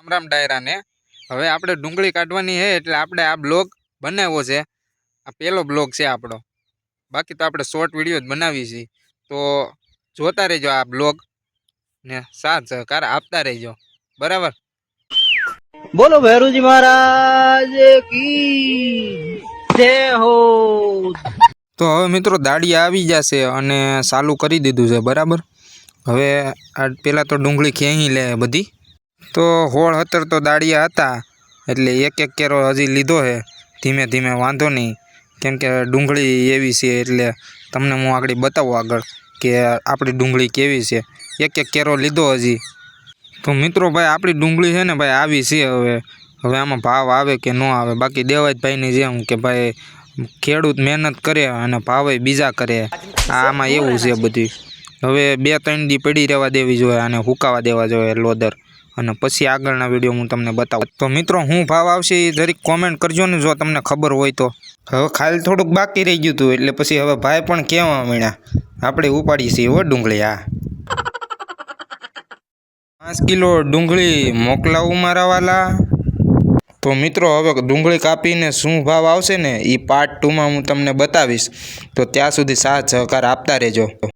રામ રામ ડાયરાને. હવે આપણે ડુંગળી કાઢવાની છે એટલે આપણે આ બ્લોગ બનાવ્યો છે. આ પહેલો બ્લોગ છે આપણો. બાકી તો આપણે શોર્ટ વીડિયો જ બનાવી છીએ તો જોતા રહેજો આ બ્લોગ ને સાથ સહકાર આપતા રહેજો. બરાબર? બોલો ભૈરુજી મહારાજ કી જય હો. તો હવે મિત્રો દાડી આવી જશે અને ચાલુ કરી દીધું છે બરાબર? હવે આ પહેલાં તો ડુંગળી ખેંચી લે બધી. તો હોળ હતર તો દાળિયા હતા, એટલે એક એક કેરો હજી લીધો છે ધીમે ધીમે વાંધો નહીં, કેમ કે ડુંગળી એવી છે, એટલે તમને હું આગળ બતાવું આગળ કે આપણી ડુંગળી કેવી છે. એક એક કેરો લીધો હજી. તો મિત્રો ભાઈ, આપણી ડુંગળી છે ને ભાઈ, આવી છે હવે. હવે આમાં ભાવ આવે કે ન આવે, બાકી દેવાજભાઈની જેમ કે ભાઈ, ખેડૂત મહેનત કરે અને ભાવે બીજા કરે. આમાં એવું છે બધું હવે બે ત્રણ દી પડી રહેવા દેવી જોઈએ અને હુકાવા દેવા જોઈએ લોદર. અને પછી આગળના વીડિયો હું તમને બતાવું. તો મિત્રો, હું ભાવ આવશે એ જરીક કોમેન્ટ કરજો ને જો તમને ખબર હોય તો. હવે ખાલી થોડુંક બાકી રહી ગયું હતું એટલે પછી હવે ભાઈ પણ કહેવા માંડ્યા. આપણે ઉપાડી છીએ હો ડુંગળી આ. પાંચ કિલો ડુંગળી મોકલાવું મારા વાલા. તો મિત્રો, હવે ડુંગળી કાપીને શું ભાવ આવશે ને એ પાર્ટ ટુમાં હું તમને બતાવીશ. તો ત્યાં સુધી સાથ સહકાર આપતા રહેજો.